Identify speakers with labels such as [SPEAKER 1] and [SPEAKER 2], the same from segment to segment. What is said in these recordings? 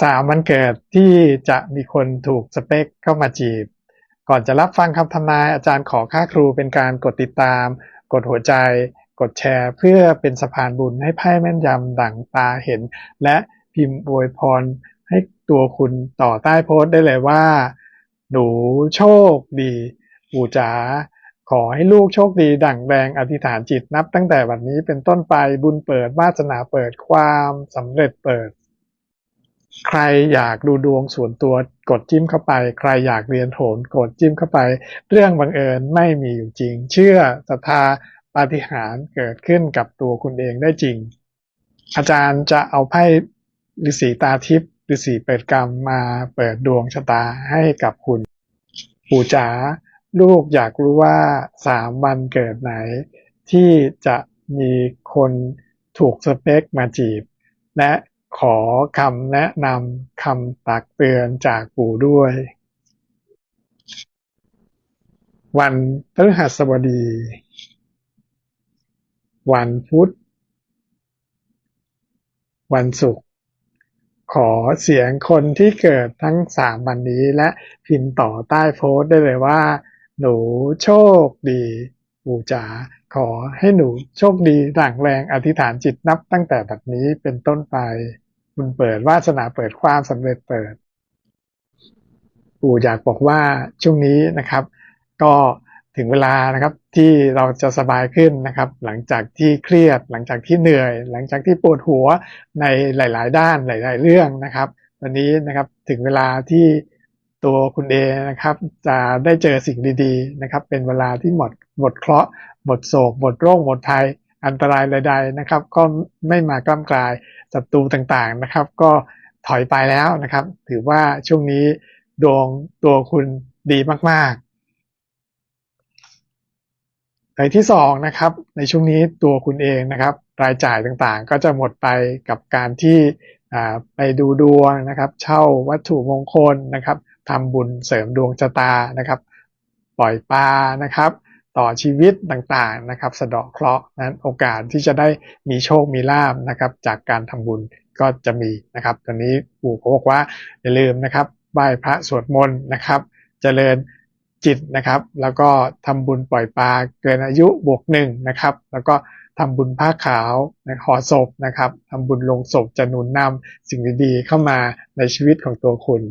[SPEAKER 1] สามวันเกิดที่จะมีคนถูกสเปคเข้ามาจีบ ก่อนจะรับฟังคำทำนายอาจารย์ขอค่าครูเป็นการกดติดตาม กดหัวใจ กดแชร์ เพื่อเป็นสะพานบุญให้ไพ่แม่นยำดั่งตาเห็น และพิมพ์อวยพรให้ตัวคุณต่อใต้โพสต์ได้เลยว่า หนูโชคดีปู่จ๋าขอให้ลูกโชคดีดั่งแรงอธิษฐานจิตนับตั้งแต่วันนี้เป็นต้นไปบุญเปิดวาสนาเปิดความสำเร็จเปิด ใครอยากดูดวงส่วนตัวกดจิ้มเข้าไป ใครอยากเรียนโหนกดจิ้มเข้าไป เรื่องบังเอิญไม่มีอยู่จริง เชื่อศรัทธาปาฏิหาริย์เกิดขึ้นกับตัวคุณเองได้จริง อาจารย์จะเอาไพ่ฤาษีตาทิพย์ฤาษีเปิดกรรมมาเปิดดวงชะตาให้กับคุณ ปู่จ๋าลูกอยากรู้ว่าสามวันเกิดไหน ที่จะมีคนถูกสเปคมาจีบ และ ขอคำแนะนำคำตักเตือนจากปู่ด้วย วันพฤหัสบดี วันพุธ วันศุกร์ขอเสียงคนที่เกิดทั้งสามวันนี้และพิมพ์ต่อใต้โพสต์ได้เลยว่า หนูโชคดี ปู่จ๋าขอให้หนูโชคดีด่างแรงอธิษฐานจิตนับตั้งแต่บัดนี้เป็นต้นไปคุณเปิดวาสนาเปิดความสำเร็จเปิด ปู่อยากบอกว่าช่วงนี้นะครับ ก็ถึงเวลานะครับที่เราจะสบายขึ้นนะครับ หลังจากที่เครียด หลังจากที่เหนื่อย หลังจากที่ปวดหัวในหลาย ๆ ด้านหลาย ๆ เรื่องนะครับ วันนี้นะครับถึงเวลาที่ ตัวคุณเองนะครับจะได้เจอสิ่งดีๆนะครับเป็นเวลาที่หมดหมดเคราะห์หมดโศกหมดโรคหมดภัยอันตรายใดๆนะครับ ก็ไม่มากล้ำกลายศัตรูต่างๆนะครับ ก็ถอยไปแล้วนะครับ ถือว่าช่วงนี้ดวงตัวคุณดีมากๆในที่สองนะครับ ในช่วงนี้ตัวคุณเองนะครับ รายจ่ายต่างๆ ก็จะหมดไปกับการที่ไปดูดวงนะครับ เช่าวัตถุมงคลนะครับ ทำบุญเสริมดวงชะตานะครับ ปล่อยปลานะครับ ต่อชีวิตต่างๆนะครับสะเดาะเคราะห์นั้นโอกาสที่จะได้มีโชคมีลาบนะครับ จากการทำบุญก็จะมีนะครับตอนนี้ปู่เขาบอกว่าอย่าลืมนะครับไหว้พระสวดมนต์นะครับจเจริญจิตนะครับ แล้วก็ทำบุญปล่อยปลาเกินอายุบวกหนึ่งนะครับ แล้วก็ทำบุญผ้าขาวนะห่อศพนะครับทำบุญลงศพจะหนุนนำสิ่งดีๆเข้ามาในชีวิตของตัวคุณ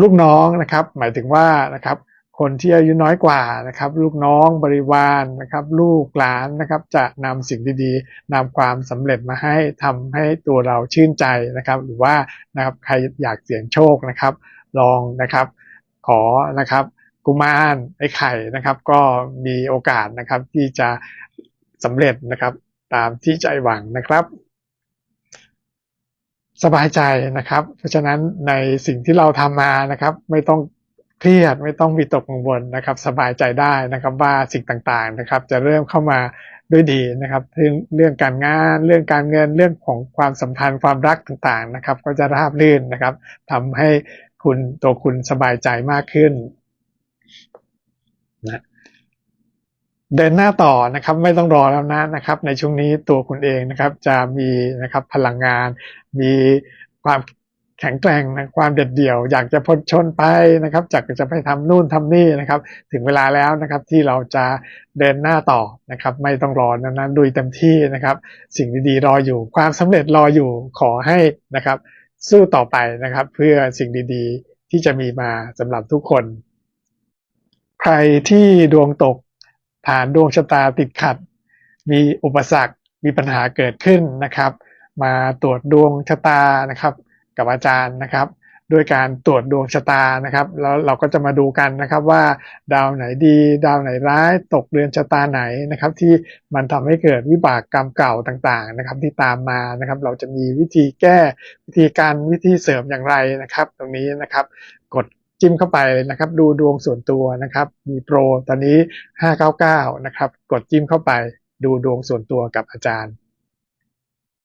[SPEAKER 1] ลูกน้องนะครับหมายถึงว่านะครับคนที่อายุน้อยกว่านะครับลูกน้องบริวารนะครับลูกหลานนะครับจะนำสิ่งดีๆนำความสำเร็จมาให้ทำให้ตัวเราชื่นใจนะครับ หรือว่านะครับใครอยากเสี่ยงโชคนะครับ ลองนะครับขอนะครับกุมารไอ้ไข่นะครับ ก็มีโอกาสนะครับที่จะสำเร็จนะครับตามที่ใจหวังนะครับ สบายใจนะครับ เพราะฉะนั้นในสิ่งที่เราทำมานะครับ ไม่ต้องเครียดไม่ต้องวิตกกังวลนะครับ สบายใจได้นะครับว่าสิ่งต่างๆนะครับ จะเริ่มเข้ามาด้วยดีนะครับเรื่องเรื่องการงานเรื่องการเงินเรื่องของความสัมพันธ์ความรักต่างๆนะครับ ก็จะราบรื่นนะครับทำให้คุณตัวคุณสบายใจมากขึ้นนะ เดินหน้าต่อนะครับไม่ต้องรอแล้วนะนะครับ ในช่วงนี้ตัวคุณเองนะครับ จะมีนะครับพลังงาน มีความแข็งแกร่งนะความเด็ดเดี่ยว อยากจะพ้นชนไปนะครับจากจะไปทำนู่นทำนี่นะครับ ถึงเวลาแล้วนะครับที่เราจะเดินหน้าต่อนะครับ ไม่ต้องรอนั้นดุยเต็มที่นะครับ สิ่งดีๆรออยู่ ความสำเร็จรออยู่ขอให้นะครับ สู้ต่อไปนะครับ เพื่อสิ่งดีๆ ที่จะมีมาสำหรับทุกคน ใครที่ดวงตก ผ่านดวงชะตาติดขัด มีอุปสรรค มีปัญหาเกิดขึ้นนะครับ มาตรวจดวงชะตานะครับ กับอาจารย์นะครับด้วยการตรวจดวงชะตานะครับ แล้วเราก็จะมาดูกันนะครับว่าดาวไหนดี ดาวไหนร้ายตกเรือนชะตาไหนนะครับ ที่มันทำให้เกิดวิบากกรรมเก่าต่างๆนะครับ ที่ตามมานะครับ เราจะมีวิธีแก้วิธีการวิธีเสริมอย่างไรนะครับ ตรงนี้นะครับกด จิ้มเข้าไปนะครับ ดูดวงส่วนตัวนะครับ มีโปรตอนนี้ 599 นะครับ กดจิ้มเข้าไป ดูดวงส่วนตัวกับอาจารย์